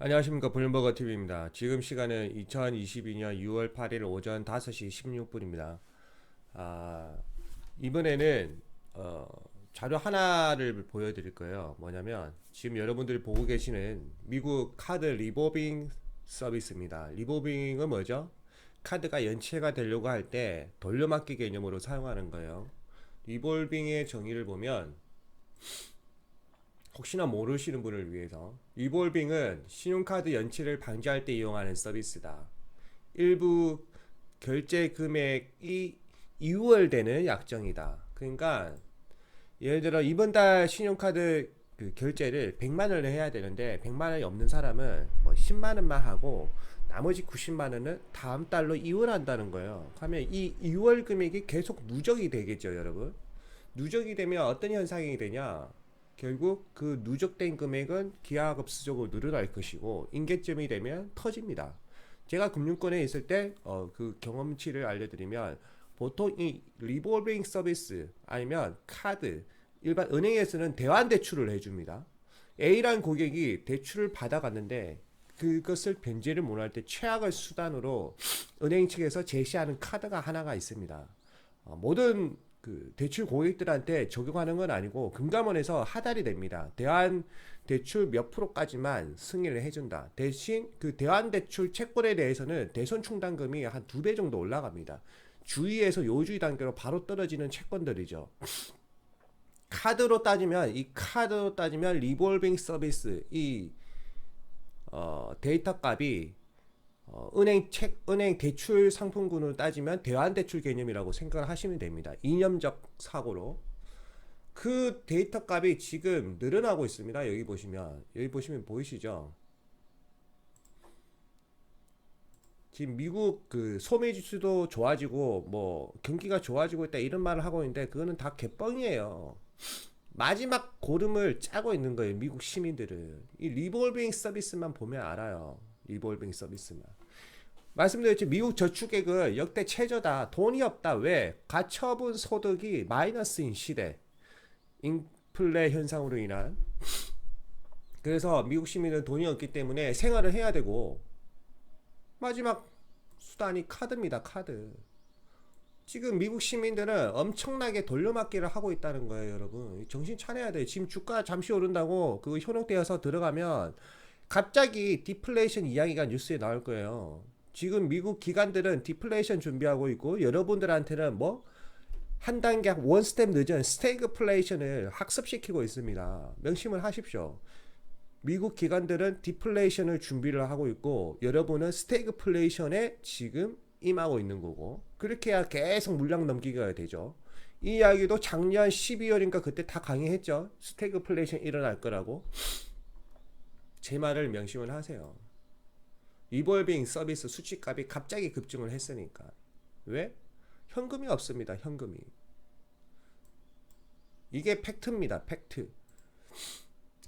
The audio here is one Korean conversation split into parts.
안녕하십니까 블룸버거 TV입니다. 지금 시간은 2022년 6월 8일 오전 5시 16분입니다. 아, 이번에는 어, 자료 하나를 보여드릴 거예요. 뭐냐면 지금 여러분들이 보고 계시는 미국 카드 리보빙 서비스입니다. 리보빙은 뭐죠? 카드가 연체가 되려고 할 때 돌려막기 개념으로 사용하는 거예요. 리볼빙의 정의를 보면 혹시나 모르시는 분을 위해서 리볼빙은 신용카드 연체를 방지할 때 이용하는 서비스다. 일부 결제 금액이 2월 되는 약정이다. 그러니까 예를 들어 이번 달 신용카드 그 결제를 100만 원을 해야 되는데 100만 원이 없는 사람은 뭐 10만 원만 하고 나머지 90만 원은 다음 달로 이월한다는 거예요. 하면 이 2월 금액이 계속 누적이 되겠죠, 여러분. 누적이 되면 어떤 현상이 되냐? 결국 그 누적된 금액은 기하급수적으로 늘어날 것이고 인계점이 되면 터집니다. 제가 금융권에 있을 때어그 경험치를 알려드리면 보통 이 리볼빙 서비스 아니면 카드 일반 은행에서는 대환 대출을 해줍니다. A라는 고객이 대출을 받아갔는데 그것을 변제를 못할 때 최악의 수단으로 은행 측에서 제시하는 카드가 하나가 있습니다. 어, 모든 그 대출 고객들한테 적용하는 건 아니고 금감원에서 하달이 됩니다. 대환 대출 몇 프로까지만 승인을 해준다. 대신 그 대환 대출 채권에 대해서는 대손 충당금이 한 두 배 정도 올라갑니다. 주의에서 요주의 단계로 바로 떨어지는 채권들이죠. 카드로 따지면 이 카드로 따지면 리볼빙 서비스 이 어, 데이터 값이 어, 은행 책, 은행 대출 상품군으로 따지면 대환 대출 개념이라고 생각을 하시면 됩니다. 이념적 사고로. 그 데이터 값이 지금 늘어나고 있습니다. 여기 보시면. 여기 보시면 보이시죠? 지금 미국 그 소매 지수도 좋아지고 뭐 경기가 좋아지고 있다 이런 말을 하고 있는데 그거는 다 개뻥이에요. 마지막 고름을 짜고 있는 거예요. 미국 시민들은. 이 리볼빙 서비스만 보면 알아요. 리볼빙 서비스만. 말씀드렸죠. 미국 저축액은 역대 최저다. 돈이 없다. 왜? 가처분 소득이 마이너스인 시대. 인플레 현상으로 인한. 그래서 미국 시민은 돈이 없기 때문에 생활을 해야 되고 마지막 수단이 카드입니다. 카드. 지금 미국 시민들은 엄청나게 돌려막기를 하고 있다는 거예요, 여러분. 정신 차려야 돼요. 지금 주가 잠시 오른다고 그 현혹되어서 들어가면 갑자기 디플레이션 이야기가 뉴스에 나올 거예요. 지금 미국 기관들은 디플레이션 준비하고 있고 여러분들한테는 뭐 한 단계 원 스텝 늦은 스태그플레이션을 학습시키고 있습니다. 명심을 하십시오. 미국 기관들은 디플레이션을 준비를 하고 있고 여러분은 스태그플레이션에 지금 임하고 있는 거고 그렇게 해야 계속 물량 넘기가 되죠. 이 이야기도 작년 12월인가 그때 다 강의했죠. 스태그플레이션 일어날 거라고. 제 말을 명심을 하세요. 리볼빙 서비스 수치값이 갑자기 급증을 했으니까. 왜? 현금이 없습니다. 현금이. 이게 팩트입니다. 팩트.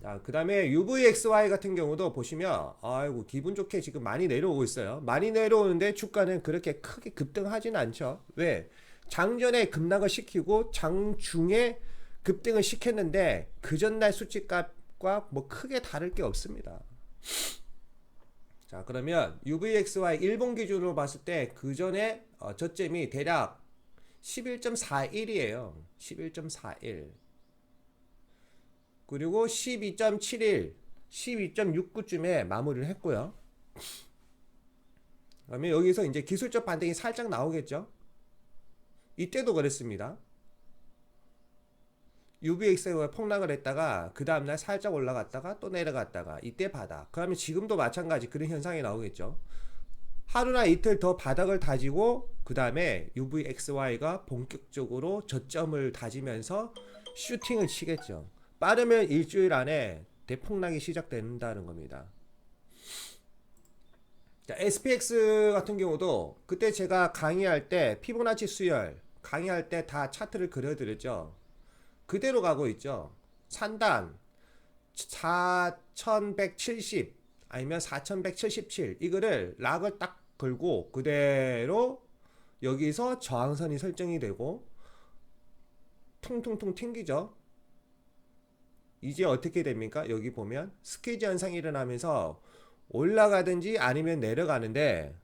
자, 그 다음에 UVXY 같은 경우도 보시면, 아이고, 기분 좋게 지금 많이 내려오고 있어요. 많이 내려오는데 주가는 그렇게 크게 급등하진 않죠. 왜? 장전에 급락을 시키고 장중에 급등을 시켰는데 그 전날 수치값과 뭐 크게 다를 게 없습니다. 자, 그러면 UVXY 일본 기준으로 봤을 때 그 전에 어, 저점이 대략 11.41이에요. 11.41. 그리고 12.71, 12.69쯤에 마무리를 했고요. 그러면 여기서 이제 기술적 반등이 살짝 나오겠죠? 이때도 그랬습니다. UVX가 폭락을 했다가 그 다음날 살짝 올라갔다가 또 내려갔다가 이때 바닥. 그러면 지금도 마찬가지 그런 현상이 나오겠죠. 하루나 이틀 더 바닥을 다지고 그 다음에 UVXY가 본격적으로 저점을 다지면서 슈팅을 치겠죠. 빠르면 일주일 안에 대폭락이 시작된다는 겁니다. 자, SPX 같은 경우도 그때 제가 강의할 때 피보나치 수열 강의할 때 다 차트를 그려드렸죠. 그대로 가고 있죠. 산단 4170 아니면 4177 이거를 락을 딱 걸고 그대로 여기서 저항선이 설정이 되고 통통통 튕기죠. 이제 어떻게 됩니까? 여기 보면 스케지 현상이 일어나면서 올라가든지 아니면 내려가는데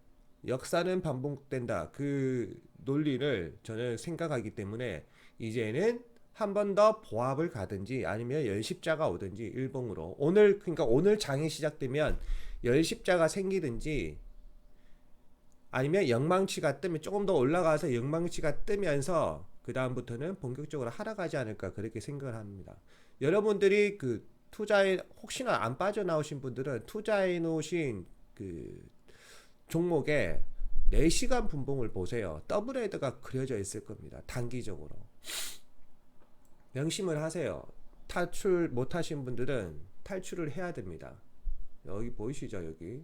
역사는 반복된다. 그 논리를 저는 생각하기 때문에 이제는 한 번 더 보합을 가든지 아니면 열십자가 오든지 일봉으로 오늘 그러니까 오늘 장이 시작되면 열십자가 생기든지 아니면 영망치가 뜨면 조금 더 올라가서 영망치가 뜨면서 그 다음부터는 본격적으로 하락하지 않을까 그렇게 생각을 합니다. 여러분들이 그 투자에 혹시나 안 빠져나오신 분들은 투자해 놓으신 그 종목에 4시간 분봉을 보세요. 더블 헤드가 그려져 있을 겁니다. 단기적으로. 명심을 하세요. 탈출 못 하신 분들은 탈출을 해야 됩니다. 여기 보이시죠, 여기.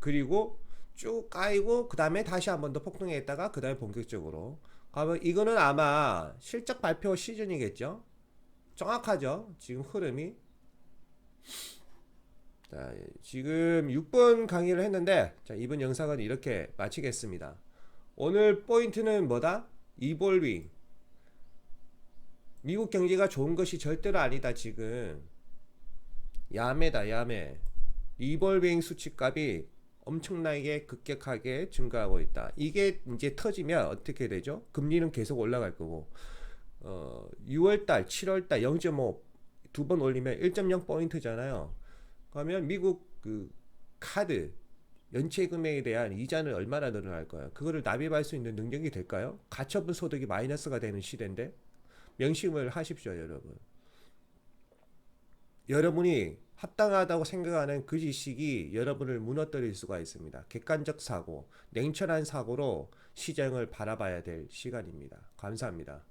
그리고 쭉 까이고 그 다음에 다시 한 번 더 폭등했다가 그 다음에 본격적으로. 그러면 이거는 아마 실적 발표 시즌이겠죠? 정확하죠? 지금 흐름이? 자 지금 6번 강의를 했는데 자 이번 영상은 이렇게 마치겠습니다. 오늘 포인트는 뭐다? 이볼윙 미국 경제가 좋은 것이 절대로 아니다 지금 야매다 야매 이볼빙 수치값이 엄청나게 급격하게 증가하고 있다. 이게 이제 터지면 어떻게 되죠? 금리는 계속 올라갈 거고 어, 6월달, 7월달 0.5 두 번 올리면 1.0 포인트잖아요. 그러면 미국 그 카드 연체 금액에 대한 이자는 얼마나 늘어날 거야? 그거를 납입할 수 있는 능력이 될까요? 가처분 소득이 마이너스가 되는 시대인데 명심을 하십시오, 여러분. 여러분이 합당하다고 생각하는 그 지식이 여러분을 무너뜨릴 수가 있습니다. 객관적 사고, 냉철한 사고로 시장을 바라봐야 될 시간입니다. 감사합니다.